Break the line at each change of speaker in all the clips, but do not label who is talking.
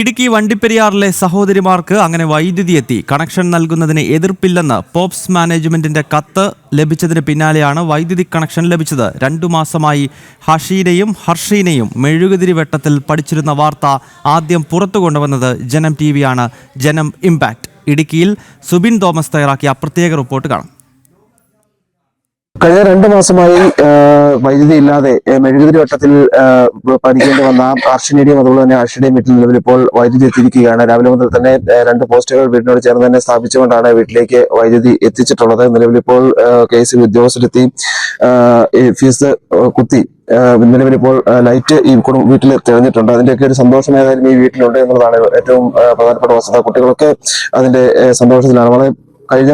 ഇടുക്കി വണ്ടിപ്പെരിയാറിലെ സഹോദരിമാർക്ക് അങ്ങനെ വൈദ്യുതി എത്തി. കണക്ഷൻ നൽകുന്നതിന് എതിർപ്പില്ലെന്ന് പോപ്സ് മാനേജ്മെന്റിന്റെ കത്ത് ലഭിച്ചതിന് പിന്നാലെയാണ് വൈദ്യുതി കണക്ഷൻ ലഭിച്ചത്. രണ്ടു മാസമായി ഹഷീനെയും ഹർഷീനെയും മെഴുകുതിരി വെട്ടത്തിൽ പഠിച്ചിരുന്ന വാർത്ത ആദ്യം പുറത്തു കൊണ്ടുവന്നത് ജനം ടി വിയാണ് ജനം ഇമ്പാക്ട്. ഇടുക്കിയിൽ സുബിൻ തോമസ് തയ്യാറാക്കിയ പ്രത്യേക റിപ്പോർട്ട് കാണാം.
കഴിഞ്ഞ രണ്ട് മാസമായി വൈദ്യുതി ഇല്ലാതെ മെഴുകുതിരി വട്ടത്തിൽ പഠിക്കേണ്ടി വന്ന ആർഷിനേഡിയം അതുപോലെ തന്നെ അർഷയുടെയും വീട്ടിൽ നിലവിൽ ഇപ്പോൾ വൈദ്യുതി എത്തിയിരിക്കുകയാണ്. രാവിലെ മുതൽ തന്നെ രണ്ട് പോസ്റ്റുകൾ വീടിനോട് ചേർന്ന് തന്നെ സ്ഥാപിച്ചുകൊണ്ടാണ് വീട്ടിലേക്ക് വൈദ്യുതി എത്തിച്ചിട്ടുള്ളത്. നിലവിൽ ഇപ്പോൾ കെ എസ് ഉദ്യോഗസ്ഥരെത്തി ഫീസ് കുത്തി നിലവിലിപ്പോൾ ലൈറ്റ് ഈ കുടുംബ വീട്ടിൽ തെളിഞ്ഞിട്ടുണ്ട്. അതിന്റെയൊക്കെ ഒരു സന്തോഷം ഏതായാലും ഈ വീട്ടിലുണ്ട് എന്നുള്ളതാണ് ഏറ്റവും പ്രധാനപ്പെട്ട വസ്തുത. കുട്ടികളൊക്കെ അതിന്റെ സന്തോഷത്തിലാണ്. വളരെ കഴിഞ്ഞ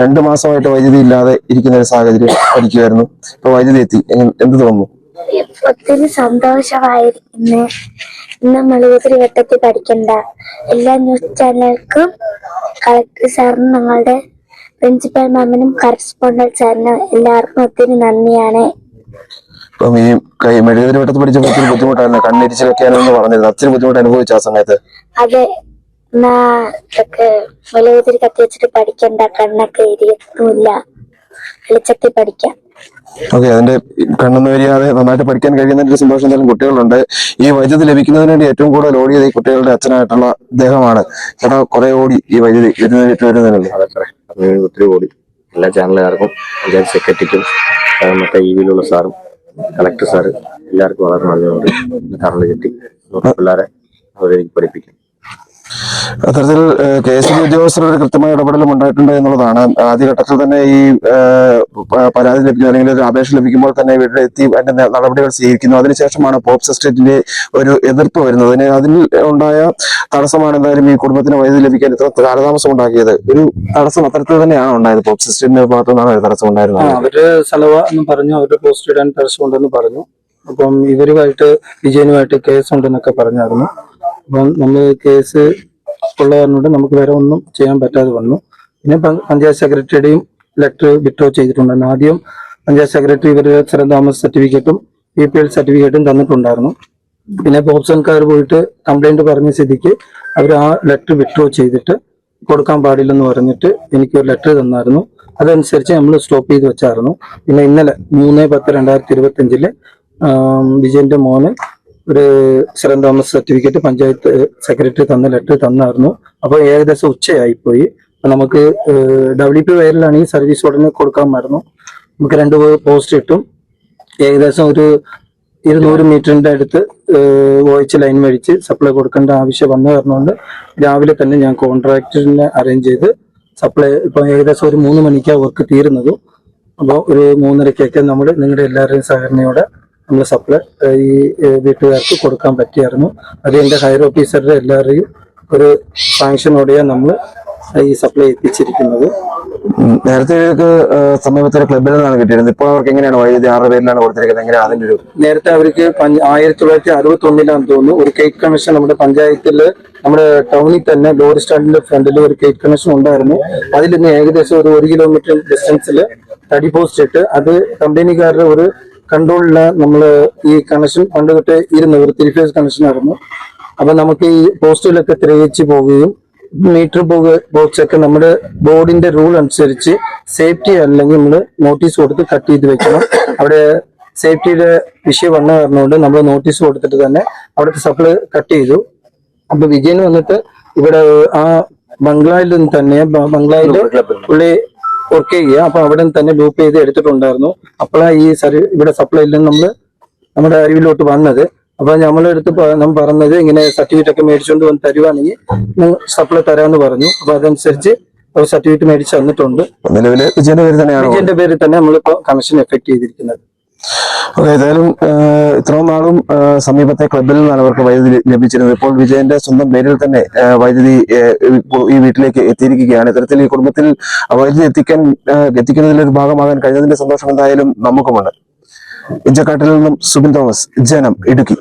രണ്ട് മാസമായിട്ട് വൈദ്യുതി ഇല്ലാതെ ഇരിക്കുന്ന ഒരു സാഹചര്യം പഠിക്കുമായിരുന്നു ഇപ്പൊ വൈദ്യുതി എത്തി. എന്ത് തോന്നുന്നു?
ഒത്തിരി സന്തോഷമായിരിക്കുന്നു. ഇന്ന് മെഴുകുതിരി വട്ടത്തിൽ പഠിക്കണ്ട എല്ലാ ന്യൂസ് ചാനലുകൾക്കും കളക്ടർ സാറിനും ഞങ്ങളുടെ പ്രിൻസിപ്പൽ മാമിനും കറസ്പോണ്ടന്റ് സാറിനും എല്ലാവർക്കും ഒത്തിരി നന്ദിയാണ്.
ഇപ്പം ഈ കൈ മെഴുകുതിരി വട്ടത്ത് പഠിച്ചപ്പോൾ ഒത്തിരി ബുദ്ധിമുട്ടായിരുന്നു. കണ്ണിരിച്ചിലൊക്കെ ആണെന്ന് പറഞ്ഞിരുന്നു. ഒത്തിരി ബുദ്ധിമുട്ട് അനുഭവിച്ചു ആ സമയത്ത്?
അതെ. എന്നാ ഇതൊക്കെ മെഴുകുതിരി കത്തി വെച്ചിട്ട് പഠിക്കണ്ട കണ്ണൊക്കെ എരിയൊന്നുമില്ല വെളിച്ചത്തിൽ പഠിക്കാം.
ഓക്കെ അതിന്റെ കണ്ണൊന്നും വരിയാതെ നന്നായിട്ട് പഠിക്കാൻ കഴിയുന്നതിന്റെ ഒരു സന്തോഷം എന്തായാലും കുട്ടികളുണ്ട്. ഈ വൈദ്യുതി ലഭിക്കുന്നതിന് വേണ്ടി ഏറ്റവും കൂടുതൽ ഓടിയത് ഈ കുട്ടികളുടെ അച്ഛനായിട്ടുള്ള അദ്ദേഹമാണ്. ചേട്ടാ കുറെ ഓടി ഈ വൈദ്യുതി വരുന്നതിനായിട്ട് വരുന്നതിനല്ലേ
അതെ ഒത്തിരി ഓടി. എല്ലാ ചാനലുകാർക്കും പഞ്ചായത്ത് സെക്രട്ടറിക്കും മറ്റേ ഇ വിയിലുള്ള സാറും കളക്ടർ സാറ് എല്ലാവർക്കും വളരെ നന്ദിയുണ്ട് കറണ്ട് കിട്ടി പിള്ളേരെ അവരെനിക്ക് പഠിപ്പിക്കും.
അത്തരത്തിൽ കെ എസ് ബി ഉദ്യോഗസ്ഥരുടെ കൃത്യമായ ഇടപെടലും ഉണ്ടായിട്ടുണ്ട് എന്നുള്ളതാണ്. ആദ്യഘട്ടത്തിൽ തന്നെ ഈ പരാതി ലഭിക്കുന്ന അല്ലെങ്കിൽ ഒരു അപേക്ഷ ലഭിക്കുമ്പോൾ തന്നെ ഇവിടെ എത്തി അതിന്റെ നടപടികൾ സ്വീകരിക്കുന്നു. അതിനുശേഷമാണ് പോപ്സ് എസ്റ്റേറ്റിന്റെ ഒരു എതിർപ്പ് വരുന്നത്. അതിൽ ഉണ്ടായ തടസ്സമാണ് എന്തായാലും ഈ കുടുംബത്തിന് വൈദ്യുതി ലഭിക്കാൻ ഇത്ര കാലതാമസം ഉണ്ടാക്കിയത്. ഒരു തടസ്സം അത്തരത്തിൽ തന്നെയാണ് ഉണ്ടായത്. പോപ്സ് എസ്റ്റേറ്റിന്റെ ഭാഗത്തു നിന്നാണ് ഒരു തടസ്സം ഉണ്ടായിരുന്നത്.
അവർ സ്ഥലവ എന്ന് പറഞ്ഞു അവർ പോസ്റ്റ് ഇടാൻ തടസ്സമുണ്ടെന്ന് പറഞ്ഞു. അപ്പം ഇവരുമായിട്ട് വിജയനുമായിട്ട് കേസ് ഉണ്ടെന്നൊക്കെ പറഞ്ഞായിരുന്നു. അപ്പം നമ്മൾ കേസ് ഉള്ള കാരണം നമുക്ക് വേറെ ഒന്നും ചെയ്യാൻ പറ്റാതെ വന്നു. പിന്നെ പഞ്ചായത്ത് സെക്രട്ടറിയുടെയും ലെറ്റർ വിഡ്രോ ചെയ്തിട്ടുണ്ടായിരുന്നു. ആദ്യം പഞ്ചായത്ത് സെക്രട്ടറി ഇവരുടെ സ്ഥലം താമസ സർട്ടിഫിക്കറ്റും പി പി എൽ സർട്ടിഫിക്കറ്റും തന്നിട്ടുണ്ടായിരുന്നു. പിന്നെ പോപ്സൺകാർ പോയിട്ട് കംപ്ലൈന്റ് പറഞ്ഞ സ്ഥിതിക്ക് അവർ ആ ലെറ്റർ വിഡ്രോ ചെയ്തിട്ട് കൊടുക്കാൻ പാടില്ലെന്ന് പറഞ്ഞിട്ട് എനിക്ക് ഒരു ലെറ്റർ തന്നായിരുന്നു. അതനുസരിച്ച് നമ്മൾ സ്റ്റോപ്പ് ചെയ്ത് വെച്ചായിരുന്നു. പിന്നെ ഇന്നലെ മൂന്ന് പത്ത് രണ്ടായിരത്തി ഇരുപത്തി അഞ്ചിൽ വിജയന്റെ മോന് ഒരു സ്ഥലം താമസ സർട്ടിഫിക്കറ്റ് പഞ്ചായത്ത് സെക്രട്ടറി തന്ന ലെറ്റർ തന്നായിരുന്നു. അപ്പൊ ഏകദേശം ഉച്ചയായിപ്പോയി. നമുക്ക് ഡബ്ല്യു പി ഈ സർവീസ് ഉടനെ കൊടുക്കാമായിരുന്നു നമുക്ക് രണ്ട് പോസ്റ്റ് ഇട്ടും ഏകദേശം ഒരു ഇരുന്നൂറ് മീറ്ററിന്റെ അടുത്ത് വോയിച്ച് ലൈൻ മേടിച്ച് സപ്ലൈ കൊടുക്കേണ്ട ആവശ്യം വന്നു കാരണമുണ്ട് രാവിലെ തന്നെ ഞാൻ കോൺട്രാക്ടറിനെ അറേഞ്ച് ചെയ്ത് സപ്ലൈ ഇപ്പൊ ഏകദേശം ഒരു മൂന്ന് മണിക്കാണ് വർക്ക് തീരുന്നതും. അപ്പോൾ ഒരു മൂന്നരക്കൊക്കെ നമ്മൾ നിങ്ങളുടെ എല്ലാവരുടെയും സഹകരണയോടെ നമ്മൾ സപ്ലൈ ഈ വീട്ടുകാർക്ക് കൊടുക്കാൻ പറ്റിയായിരുന്നു. അത് എന്റെ ഹയർ ഓഫീസറുടെ എല്ലാവരെയും ഒരു സാങ്ഷനോടെയാണ് നമ്മൾ ഈ സപ്ലൈ എത്തിച്ചിരിക്കുന്നത്.
നേരത്തെ ഇവർക്ക് സമീപത്തെ ക്ലബിൽ നിന്നാണ് കിട്ടിയിരുന്നത്. ഇപ്പോൾ അവർക്ക് എങ്ങനെയാണ്? വൈദ്യുതി ആറ് പേരിലാണ് കൊടുത്തിരിക്കുന്നത്. എങ്ങനെയാണ് അതിന്റെ ഒരു
നേരത്തെ അവർക്ക് ആയിരത്തി തൊള്ളായിരത്തി അറുപത്തി ഒന്നിലാണ് തോന്നുന്നു. ഒരു കേക്ക് കണക്ഷൻ നമ്മുടെ പഞ്ചായത്തിൽ നമ്മുടെ ടൗണിൽ തന്നെ ലോറി സ്റ്റാൻഡിന്റെ ഫ്രണ്ടിൽ ഒരു കേക്ക് കണക്ഷൻ ഉണ്ടായിരുന്നു. അതിൽ നിന്ന് ഏകദേശം ഒരു ഒരു കിലോമീറ്റർ ഡിസ്റ്റൻസിൽ തടി പോസ്റ്റ് ഇട്ട് അത് കമ്പനിക്കാരുടെ ഒരു കൺട്രോളിൽ നമ്മൾ ഈ കണക്ഷൻ പണ്ട് തൊട്ട് ഇരുന്ന്. ഒരു ത്രീ ഫേസ് കണക്ഷൻ ആയിരുന്നു. അപ്പൊ നമുക്ക് ഈ പോസ്റ്റിലൊക്കെ ത്രയിച്ച് പോവുകയും മീറ്റർ ബോക്സ് ഒക്കെ നമ്മുടെ ബോർഡിന്റെ റൂൾ അനുസരിച്ച് സേഫ്റ്റി അല്ലെങ്കിൽ നമ്മൾ നോട്ടീസ് കൊടുത്ത് കട്ട് ചെയ്ത് വെക്കണം. അവിടെ സേഫ്റ്റിയുടെ വിഷയം വന്ന കാരണമുണ്ട് നമ്മൾ നോട്ടീസ് കൊടുത്തിട്ട് തന്നെ അവിടുത്തെ സപ്ലൈ കട്ട് ചെയ്തു. അപ്പൊ വിജയൻ വന്നിട്ട് ഇവിടെ ആ ബംഗ്ലാവിൽ നിന്ന് തന്നെ ബംഗ്ലാവിൽ പുള്ളി വർക്ക് ചെയ്യുക. അപ്പൊ അവിടെ തന്നെ ലൂപ്പ് ചെയ്ത് എടുത്തിട്ടുണ്ടായിരുന്നു. അപ്പോഴാണ് ഈ സർവീ ഇവിടെ സപ്ലൈ നിന്ന് നമ്മൾ നമ്മുടെ അറിവിലോട്ട് വന്നത്. അപ്പൊ നമ്മളെടുത്ത് നമ്മൾ പറഞ്ഞത് ഇങ്ങനെ സർട്ടിഫിക്കറ്റ് ഒക്കെ മേടിച്ചുകൊണ്ട് വന്ന് തരുവാണെങ്കിൽ സപ്ലൈ തരാമെന്ന് പറഞ്ഞു. അപ്പൊ അതനുസരിച്ച് സർട്ടിഫിക്കറ്റ് മേടിച്ച് തന്നിട്ടുണ്ട്.
വിജയന്റെ പേര് തന്നെയാണ്?
വിജയന്റെ പേരിൽ തന്നെ നമ്മളിപ്പോ കണക്ഷൻ എഫക്ട് ചെയ്തിരിക്കുന്നത്.
ഓക്കെ ഏതായാലും ഇത്രയും നാളും സമീപത്തെ ക്ലബിൽ നിന്നാണ് അവർക്ക് വൈദ്യുതി ലഭിച്ചിരുന്നത്. ഇപ്പോൾ വിജയന്റെ സ്വന്തം പേരിൽ തന്നെ വൈദ്യുതി ഈ വീട്ടിലേക്ക് എത്തിയിരിക്കുകയാണ്. ഇത്തരത്തിൽ ഈ കുടുംബത്തിൽ വൈദ്യുതി എത്തിക്കാൻ എത്തിക്കുന്നതിൽ ഒരു ഭാഗമാകാൻ കഴിഞ്ഞതിന്റെ സന്തോഷം എന്തായാലും നമുക്കുമുണ്ട്. ഇഞ്ചക്കാട്ടിൽ നിന്നും സുബിൻ തോമസ് ജനം ഇടുക്കി.